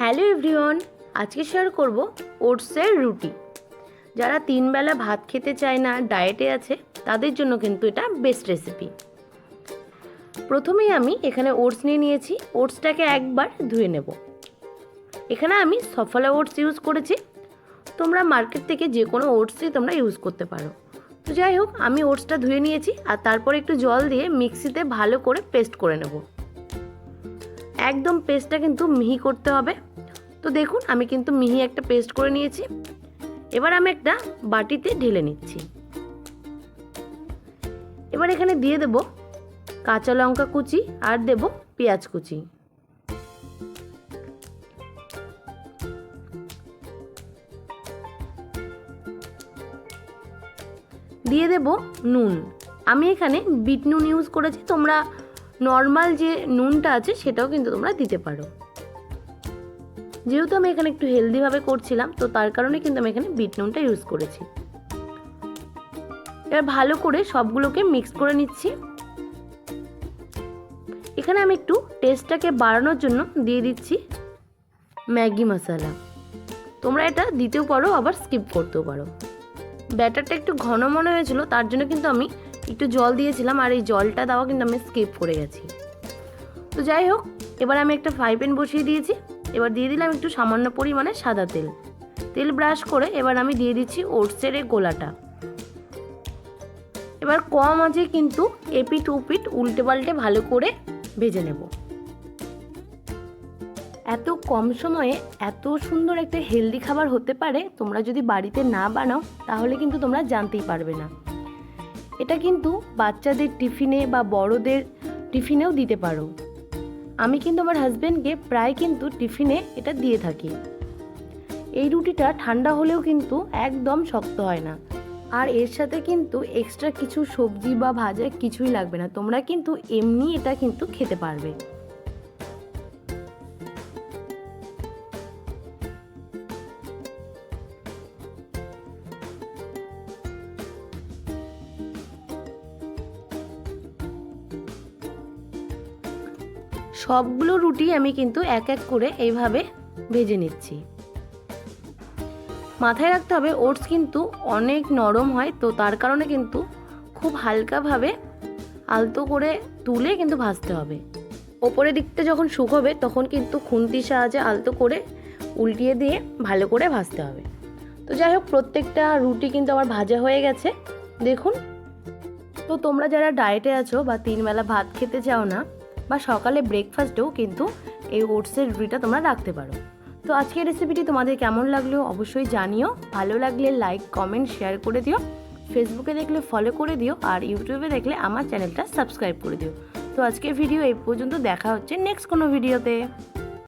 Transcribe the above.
Hello everyone, আজকে share করব ওটসের রুটি। যারা তিন বেলা ভাত খেতে চায় না ডায়েটে আছে, তাদের জন্য কিন্তু এটা বেস্ট রেসিপি প্রথমেই আমি এখানে ওটস নিয়ে নিয়েছি ওটসটাকে একবার ধুয়ে নেব। এখানে আমি সফলা ওটস ইউজ করেছি। তোমরা মার্কেট থেকে যে কোনো ওটসই তোমরা ইউজ করতে পারো। তো যাই হোক, আমি ওটসটা ধুয়ে নিয়েছি আর তারপর একটু জল দিয়ে মিক্সিতে ভালো করে পেস্ট করে নেব। একদম পেস্টটা কিন্তু মিহি করতে হবে। তো দেখুন, আমি কিন্তু মিহি একটা পেস্ট করে নিয়েছি। এবার আমি একটা বাটিতে ঢেলে নিচ্ছি। এবার এখানে দিয়ে দেব কাঁচা লঙ্কা কুচি আর দেব পেঁয়াজ কুচি। দিয়ে দেব নুন। আমি এখানে বিট নুন ইউজ করেছি, তোমরা নর্মাল যে নুনটা আছে, সেটাও কিন্তু তোমরা দিতে পারো। যেহেতু আমি এখানে একটু হেলদিভাবে করছিলাম, তো তার কারণে কিন্তু আমি এখানে বিট নুনটা ইউজ করেছি। এবার ভালো করে সবগুলোকে মিক্স করে নিচ্ছি। এখানে আমি একটু টেস্টটাকে বাড়ানোর জন্য দিয়ে দিচ্ছি ম্যাগি মশলা। তোমরা এটা দিতেও পারো, আবার স্কিপ করতেও পারো। ব্যাটারটা একটু ঘন মনে হয়েছিল, তার জন্য কিন্তু আমি একটু জল দিয়েছিলাম আর এই জলটা দেওয়া কিন্তু আমি স্কিপ করে গেছি। তো যাই হোক, এবার আমি একটা ফ্রাই প্যান বসিয়ে দিয়েছি। এবার দিয়ে দিলাম একটু সামান্য পরিমাণে সাদা তেল। তেল ব্রাশ করে এবার আমি দিয়ে দিচ্ছি ওটসের এই গোলাটা। এবার কম আছে কিন্তু এপিট উপিট উল্টে পাল্টে ভালো করে ভেজে নেব। এত কম সময়ে এত সুন্দর একটা হেলদি খাবার হতে পারে, তোমরা যদি বাড়িতে না বানাও, তাহলে কিন্তু তোমরা জানতেই পারবে না। এটা কিন্তু বাচ্চাদের টিফিনে বা বড়দের টিফিনেও দিতে পারো। আমি কিন্তু আমার হাজব্যান্ডকে প্রায় কিন্তু টিফিনে এটা দিয়ে থাকি। এই রুটিটা ঠান্ডা হলেও কিন্তু একদম শক্ত হয় না। আর এর সাথে কিন্তু এক্সট্রা কিছু সবজি বা ভাজা কিছুই লাগবে না। তোমরা কিন্তু এমনি এটা কিন্তু খেতে পারবে। সবগুলো রুটি আমি কিন্তু এক এক করে এইভাবে ভেজে নিচ্ছি। মাথায় রাখতে হবে, ওটস কিন্তু অনেক নরম হয়, তো তার কারণে কিন্তু খুব হালকাভাবে আলতো করে তুলে কিন্তু ভাজতে হবে। ওপরের দিকটা যখন শুকোবে, তখন কিন্তু খুন্তির সাহায্যে আলতো করে উল্টিয়ে দিয়ে ভালো করে ভাজতে হবে। তো যাই হোক, প্রত্যেকটা রুটি কিন্তু আমার ভাজা হয়ে গেছে। দেখুন। তো তোমরা যারা ডায়েটে আছো বা তিনবেলা ভাত খেতে চাও না বা সকালে ব্রেকফাস্টেও কিন্তু এই ওটসের রুটিটা তোমরা রাখতে পারো। তো আজকের রেসিপিটি তোমাদের কেমন লাগল অবশ্যই জানিও। ভালো লাগলে লাইক কমেন্ট শেয়ার করে দিও। ফেসবুকে দেখলে ফলো করে দিও আর ইউটিউবে দেখলে আমার চ্যানেলটা সাবস্ক্রাইব করে দিও। তো আজকের ভিডিও এই পর্যন্ত, দেখা হচ্ছে নেক্সট কোনো ভিডিওতে